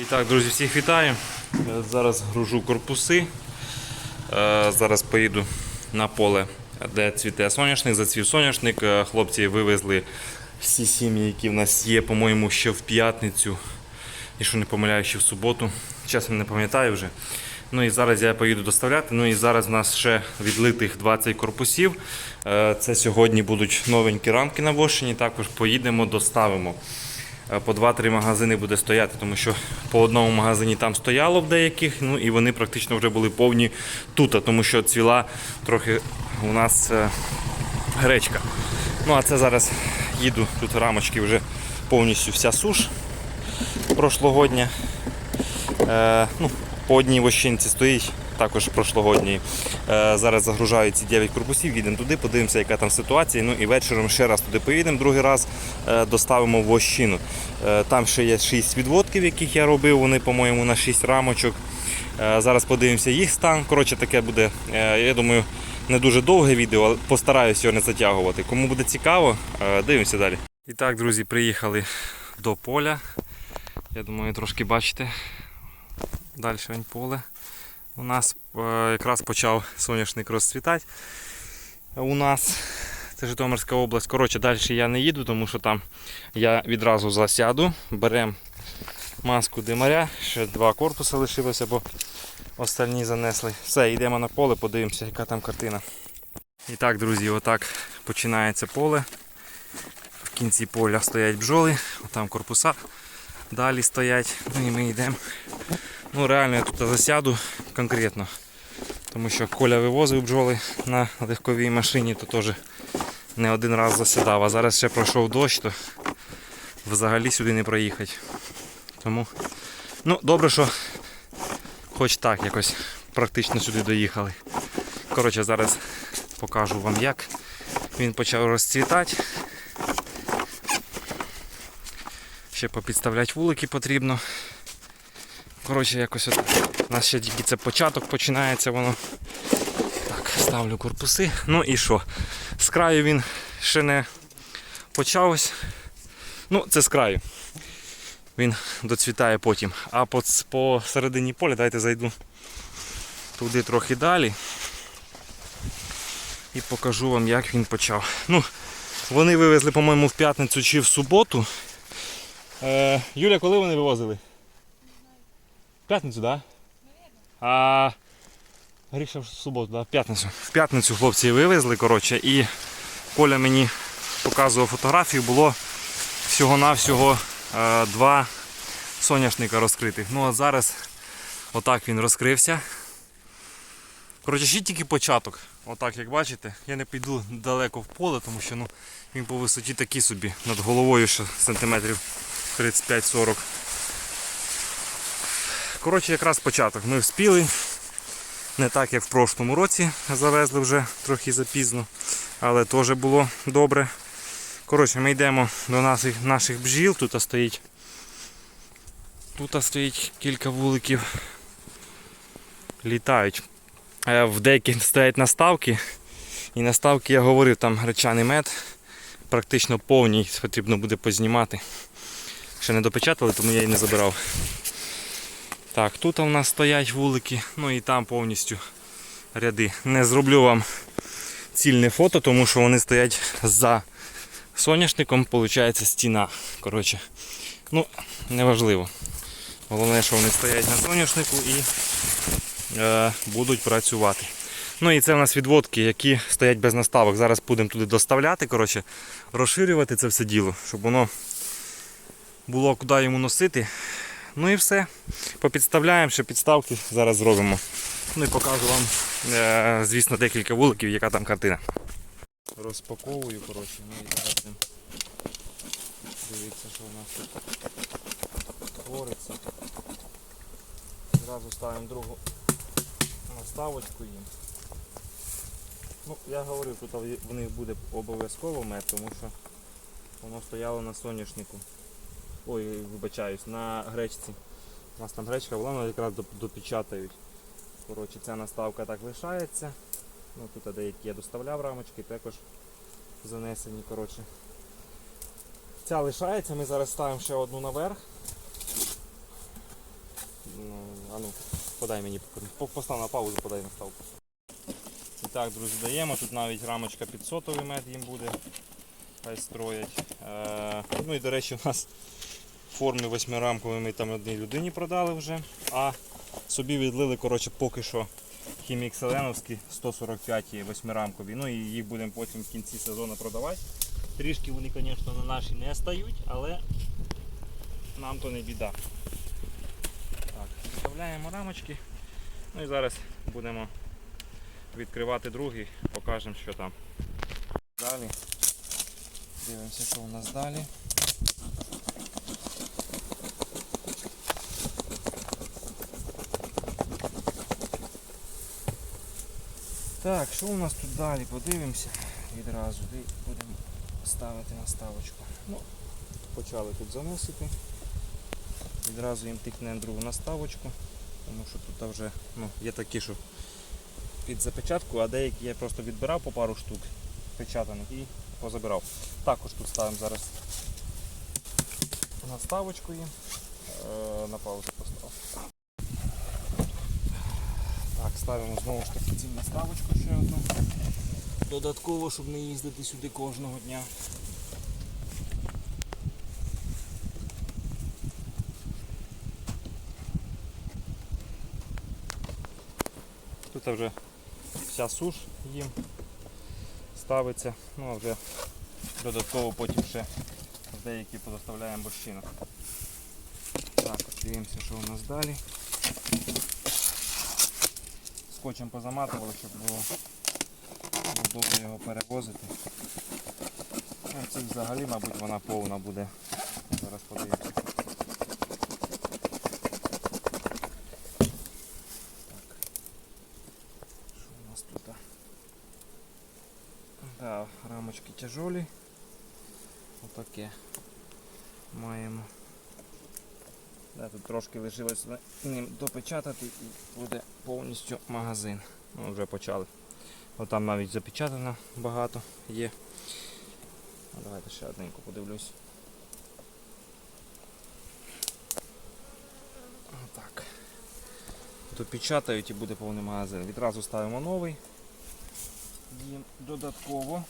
І так, друзі, всіх вітаю. Зараз гружу корпуси. Е, Зараз поїду на поле, де цвіте соняшник, зацвів соняшник. Е, Хлопці вивезли всі сім'ї, які в нас є, по-моєму, ще в п'ятницю. Якщо не помиляю, ще в суботу. Чесно, не пам'ятаю вже. Ну і зараз я поїду доставляти. Ну і зараз в нас ще відлитих 20 корпусів. Е, Це сьогодні будуть новенькі рамки навощені. Також поїдемо, доставимо. Е, По 2-3 магазини буде стояти, тому що по одному магазині там стояло в деяких, ну і вони практично вже були повні тут, тому що цвіла трохи у нас е, гречка. Ну а це зараз їду, тут рамочки вже повністю вся суш прошлогодня. Е, ну, по одній вощинці стоїть, також прошлогодній. Е, зараз загружаю ці 9 корпусів, їдемо туди, подивимося, яка там ситуація. Ну і вечором ще раз туди поїдемо, другий раз е, доставимо вощину. Е, там ще є 6 відводків, яких я робив, вони, по-моєму, на 6 рамочок. Зараз подивимося їх стан. Коротше, таке буде, я думаю, не дуже довге відео, але постараюся його не затягувати. Кому буде цікаво, дивимося далі. І так, друзі, приїхали до поля. Я думаю, трошки бачите. Далі поле. У нас е, якраз почав соняшник розцвітати. У нас це Житомирська область. Коротше, далі я не їду, тому що там я відразу засяду. Беремо маску димаря, ще два корпуси лишилося, бо остальні занесли. Все, йдемо на поле, подивимося, яка там картина. І так, друзі, отак починається поле. В кінці поля стоять бджоли, там корпуса далі стоять. Ну і ми йдемо. Ну реально я тут засяду конкретно. Тому що Коля вивозив бджоли на легковій машині, то теж не один раз засідав. А зараз ще пройшов дощ, то взагалі сюди не проїхати. Тому ну добре, що хоч так якось практично сюди доїхали. Коротше, зараз покажу вам як він почав розцвітати. Ще попідставляти вулики потрібно. Коротше, якось от у нас ще тільки це початок починається воно. Так, ставлю корпуси. Ну і що? З краю він ще не почався. Ну, це з краю. Він доцвітає потім. А по, по середині поля дайте зайду туди трохи далі. І покажу вам, як він почав. Ну, вони вивезли, по-моєму, в п'ятницю чи в суботу. Е, Юля, коли вони вивозили? П'ятницю, так? Да? А Гріша в суботу, да? в п'ятницю. В п'ятницю хлопці вивезли, коротше, і Коля мені показував фотографію, було всього-навсього е, два соняшника розкритих. Ну а зараз отак він розкрився. Коротше, ще тільки початок. Отак, як бачите, я не піду далеко в поле, тому що ну, він по висоті такий собі, над головою ще сантиметрів 35-40. Коротше, якраз початок. Ми вспіли. Не так, як в прошлому році завезли вже трохи запізно, але теж було добре. Коротше, ми йдемо до наших, наших бджіл. Тут стоїть, тут стоїть кілька вуликів. Літають. Е, В деяких стоять наставки. І наставки я говорив, там гречаний мед. Практично повній потрібно буде познімати. Ще не допечатали, тому я її не забирав. Так, тут у нас стоять вулики, ну і там повністю ряди. Не зроблю вам цільне фото, тому що вони стоять за соняшником, виходить стіна. Коротше, ну, неважливо. Головне, що вони стоять на соняшнику і е, будуть працювати. Ну і це у нас відводки, які стоять без наставок. Зараз будемо туди доставляти, коротше, розширювати це все діло, щоб воно було куди йому носити. Ну і все. Попідставляємо, ще підставки зараз зробимо. Ну і покажу вам, е, звісно, декілька вуликів, яка там картина. Розпаковую, коротше, ну і зараз дивіться, що у нас тут твориться. Зразу ставимо другу наставочку їм. Ну, я говорив, тут в них буде обов'язково мед, тому що воно стояло на соняшнику. Ой, вибачаюсь, на гречці. У нас там гречка була, вона якраз допечатають. Коротше, ця наставка так лишається. Ну, тут деякі я доставляв рамочки, також занесені. Коротше. Ця лишається, ми зараз ставимо ще одну наверх. А ну, подай мені, постав на паузу, подай на ставку. І так, друзі, даємо. Тут навіть рамочка під сотовий мед їм буде. Хай строять. Е, ну і до речі, у нас форми восьмирамкові ми там одній людині продали вже. А собі відлили коротше, поки що хімік Селеновські 145 восьмирамкові. Ну і їх будемо потім в кінці сезону продавати. Трішки вони, звісно, на наші не стають, але нам то не біда. Так, Вставляємо рамочки. Ну і зараз будемо відкривати другий, покажемо, що там. Далі. Дивимося, що у нас далі. Так, що у нас тут далі? Подивимося відразу. Де будемо ставити наставочку. Ну, почали тут заносити. Відразу їм тикнемо другу наставочку, тому що тут вже ну, є такі, що під запечатку, а деякі я просто відбирав по пару штук печатаних і позабирав. Також тут ставимо зараз наставочку їм. Е, на паузу поставив. Так, ставимо знову ж таки цю наставочку ще одну. Додатково, щоб не їздити сюди кожного дня. Тут вже вся суш їм ставиться, ну а вже додатково потім ще деякі подоставляємо борщинок. Так, дивимося, що у нас далі. Скотчем позаматували, щоб було добре його перевозити. Ну, ці взагалі, мабуть, вона повна буде. Зараз подивимося. Що у нас тут? Да, рамочки тяжолі. Отаке маємо. Да, тут трошки лишилось ним допечатати і буде повністю магазин. Ну, вже почали. От там навіть запечатано багато є. Ну, давайте ще одненьку подивлюсь. Отак. Допечатають і буде повний магазин. Відразу ставимо новий. Їм додатково.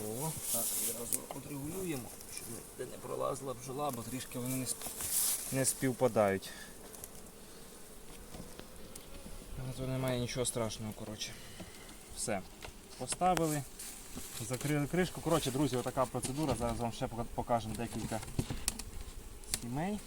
Додатково. Так, відразу отрегулюємо, щоб де не пролазила бджола, бо трішки вони не, сп- не співпадають. То немає нічого страшного, коротше. Все. Поставили, закрили кришку. Коротше, друзі, отака процедура. Зараз вам ще покажемо декілька сімей.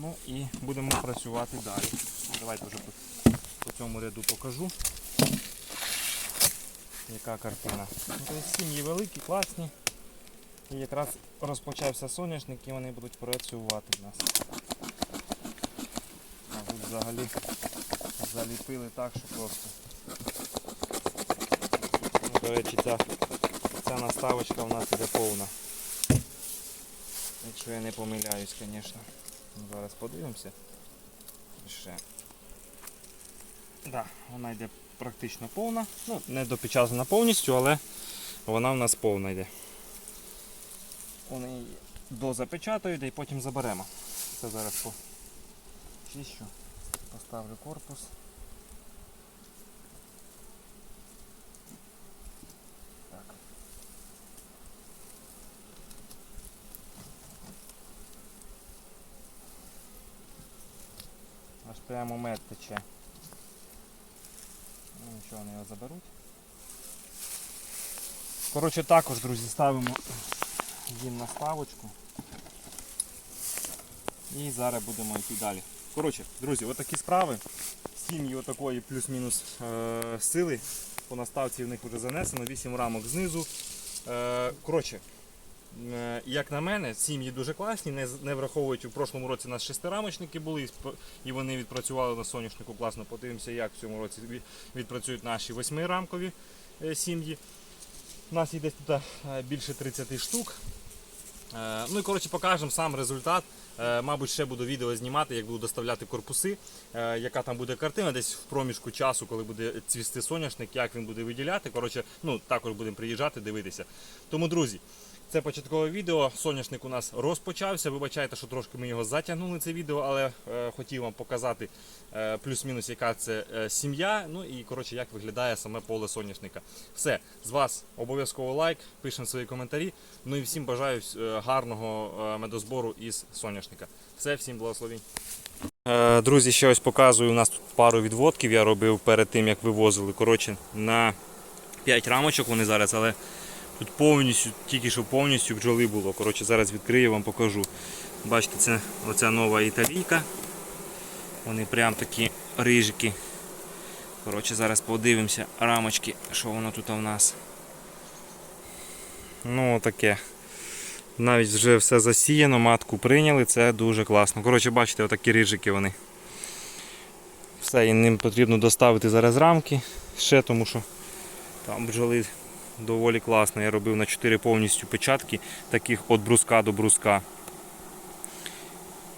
Ну і будемо працювати далі. Давайте вже по, по цьому ряду покажу. Яка картина. Ну, сім'ї великі, класні. І якраз розпочався соняшник і вони будуть працювати в нас. А тут взагалі заліпили так, що просто. До речі, ця, ця наставочка у нас іде повна. Якщо я не помиляюсь, звісно. Ну, зараз подивимося. Ще. Да, вона йде практично повна. Ну, не допечатана повністю, але вона в нас повна йде. Вони її дозапечатають і потім заберемо. Це зараз почищу. Поставлю корпус. Аж прямо мед тече. Ну нічого, вони його заберуть. Коротше, також, друзі, ставимо їм наставочку. І зараз будемо йти далі. Коротше, друзі, отакі справи. Сім'ї отакої плюс-мінус е, сили. По наставці в них вже занесено, 8 рамок знизу. Е, коротше, як на мене, сім'ї дуже класні, не, не враховуючи в прошлому році у нас шестирамочники були і вони відпрацювали на соняшнику класно. Подивимося, як в цьому році відпрацюють наші восьмирамкові е, сім'ї. У нас є десь тут е, більше 30 штук. Е, Ну і коротше покажемо сам результат. Е, Мабуть, ще буду відео знімати, як буду доставляти корпуси, е, яка там буде картина, десь в проміжку часу, коли буде цвісти соняшник, як він буде виділяти. Коротше, ну також будемо приїжджати, дивитися. Тому, друзі, Це початкове відео. Соняшник у нас розпочався. Вибачайте, що трошки ми його затягнули це відео, але е, хотів вам показати е, плюс-мінус, яка це е, сім'я. Ну і коротше, як виглядає саме поле соняшника. Все, з вас обов'язково лайк, пишемо свої коментарі. Ну і всім бажаю е, гарного е, медозбору із соняшника. Все, всім благословінь. Е, Друзі, ще ось показую. У нас тут пару відводків я робив перед тим, як вивозили. Коротше, на 5 рамочок вони зараз, але тут повністю, тільки що повністю бджоли було. Коротше, зараз відкрию вам покажу. Бачите, це оця нова італійка. Вони прям такі рижики. Коротше, зараз подивимося рамочки, що воно тут у нас. Ну, таке. Навіть вже все засіяно, матку прийняли, це дуже класно. Коротше, бачите, отакі рижики вони. Все, і ним потрібно доставити зараз рамки ще, тому що там бджоли доволі класно. Я робив на 4 повністю печатки, таких від бруска до бруска.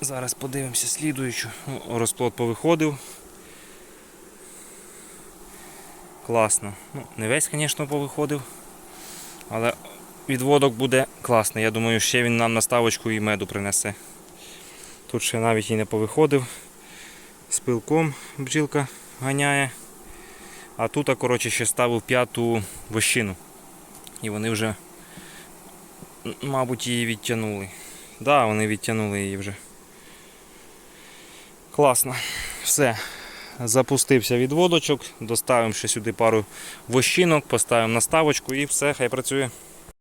Зараз подивимося слідуючу. Ну, Розплод повиходив. Класно. Ну, не весь, звісно, повиходив. Але відводок буде класний. Я думаю, ще він нам наставочку і меду принесе. Тут ще навіть і не повиходив. З пилком бджілка ганяє. А тут, коротше, ще ставив п'яту вощину. І вони вже, мабуть, її відтягнули. Так, да, вони відтягнули її вже. Класно. Все. Запустився відводочок, доставимо ще сюди пару вощинок, поставимо наставочку і все, хай працює.